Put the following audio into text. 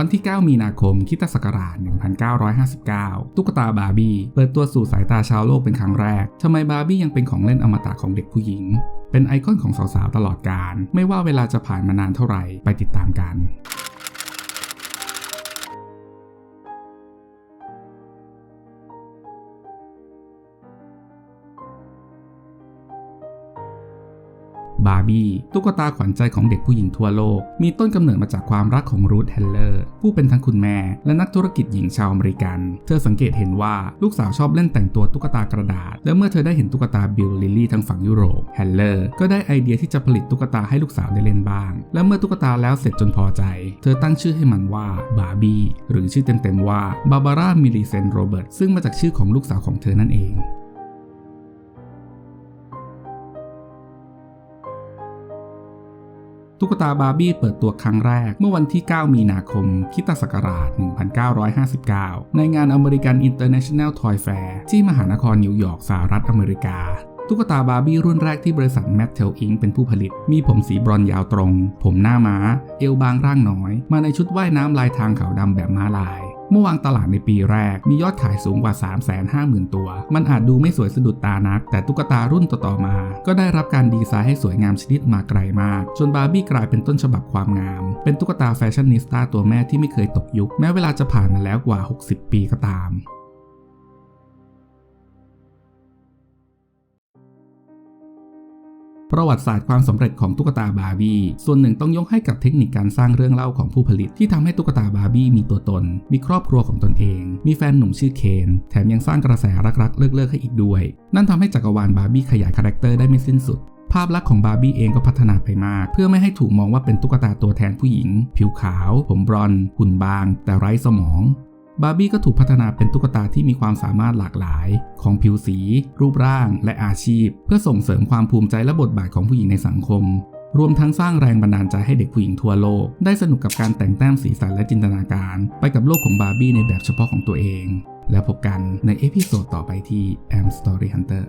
วันที่ 9 มีนาคมคิตศักราช 1959 ตุ๊กตาบาร์บี้เปิดตัวสู่สายตาชาวโลกเป็นครั้งแรก ทำไมบาร์บี้ยังเป็นของเล่นอมตะของเด็กผู้หญิง เป็นไอคอนของสาวๆตลอดกาล ไม่ว่าเวลาจะผ่านมานานเท่าไหร่ ไปติดตามกัน บาร์บี้ตุ๊กตาขวัญใจของเด็กผู้หญิงทั่วโลก มีต้นกำเนิดมาจากความรักของรูธแฮนเลอร์ผู้เป็นทั้งคุณแม่ และนักธุรกิจหญิงชาวอเมริกัน เธอสังเกตเห็นว่าลูกสาวชอบเล่นแต่งตัวตุ๊กตากระดาษ และเมื่อเธอได้เห็นตุ๊กตาบิลลิลลี่ทางฝั่งยุโรปแฮนเลอร์ก็ได้ไอเดียที่จะผลิตตุ๊กตาให้ลูกสาวได้เล่นบ้าง และเมื่อตุ๊กตาแล้วเสร็จจนพอใจ เธอตั้งชื่อให้มันว่าบาร์บี้หรือชื่อเต็มๆว่าบาบาร่ามิลิเซนโรเบิร์ตซึ่งมาจากชื่อของลูกสาวของเธอนั่นเอง ตุ๊กตาบาร์บี้เปิดตัวครั้งแรกเมื่อวันที่ 9 มีนาคมคิตศักราช 1959 ในงาน American International Toy Fair ที่มหานครนิวยอร์กสหรัฐอเมริกาตุ๊กตาบาร์บี้รุ่นแรกที่บริษัทแมทเทลอิงเป็นผู้ผลิต มีผมสีบรอนยาวตรง ผมหน้าม้า เอวบางร่างน้อย มาในชุดว่ายน้ำลายทางขาวดำแบบม้าลาย เมื่อวางตลาดในปีแรกมียอดขายสูงกว่า 350,000 ตัว มันอาจดูไม่สวยสะดุดตานัก แต่ตุ๊กตารุ่นต่อๆมา ก็ได้รับการดีไซน์ให้สวยงามชนิดมาไกลมาก จนบาร์บี้กลายเป็นต้นฉบับความงาม เป็นตุ๊กตาแฟชั่นนิสต้าตัวแม่ที่ไม่เคยตกยุค แม้เวลาจะผ่านมาแล้วกว่า 60 ปีก็ตาม ประวัติศาสตร์ความสำเร็จของตุ๊กตาบาร์บี้ส่วนหนึ่งต้องยกให้กับเทคนิคการสร้างเรื่องเล่าของผู้ผลิต ที่ทำให้ตุ๊กตาบาร์บี้มีตัวตน มีครอบครัวของตนเอง มีแฟนหนุ่มชื่อเคน แถมยังสร้างกระแสรักๆ เลิกๆให้อีกด้วย นั่นทำให้จักรวาลบาร์บี้ขยายคาแรคเตอร์ได้ไม่สิ้นสุดภาพลักษณ์ของบาร์บี้เองก็พัฒนาไปมาก เพื่อไม่ให้ถูกมองว่าเป็นตุ๊กตาตัวแทนผู้หญิง ผิวขาว ผมบรอนซ์หุ่นบาง แต่ไร้สมอง บาร์บี้ก็ถูกพัฒนาเป็นตุ๊กตาที่มีความสามารถหลากหลาย ของผิวสี รูปร่าง และอาชีพ เพื่อส่งเสริมความภูมิใจและบทบาทของผู้หญิงในสังคม รวมทั้งสร้างแรงบันดาลใจให้เด็กผู้หญิงทั่วโลก ได้สนุกกับการแต่งแต้มสีสันและจินตนาการ ไปกับโลกของบาร์บี้ในแบบเฉพาะของตัวเอง แล้วพบกันในเอพิโซดต่อไปที่ Am Story Hunter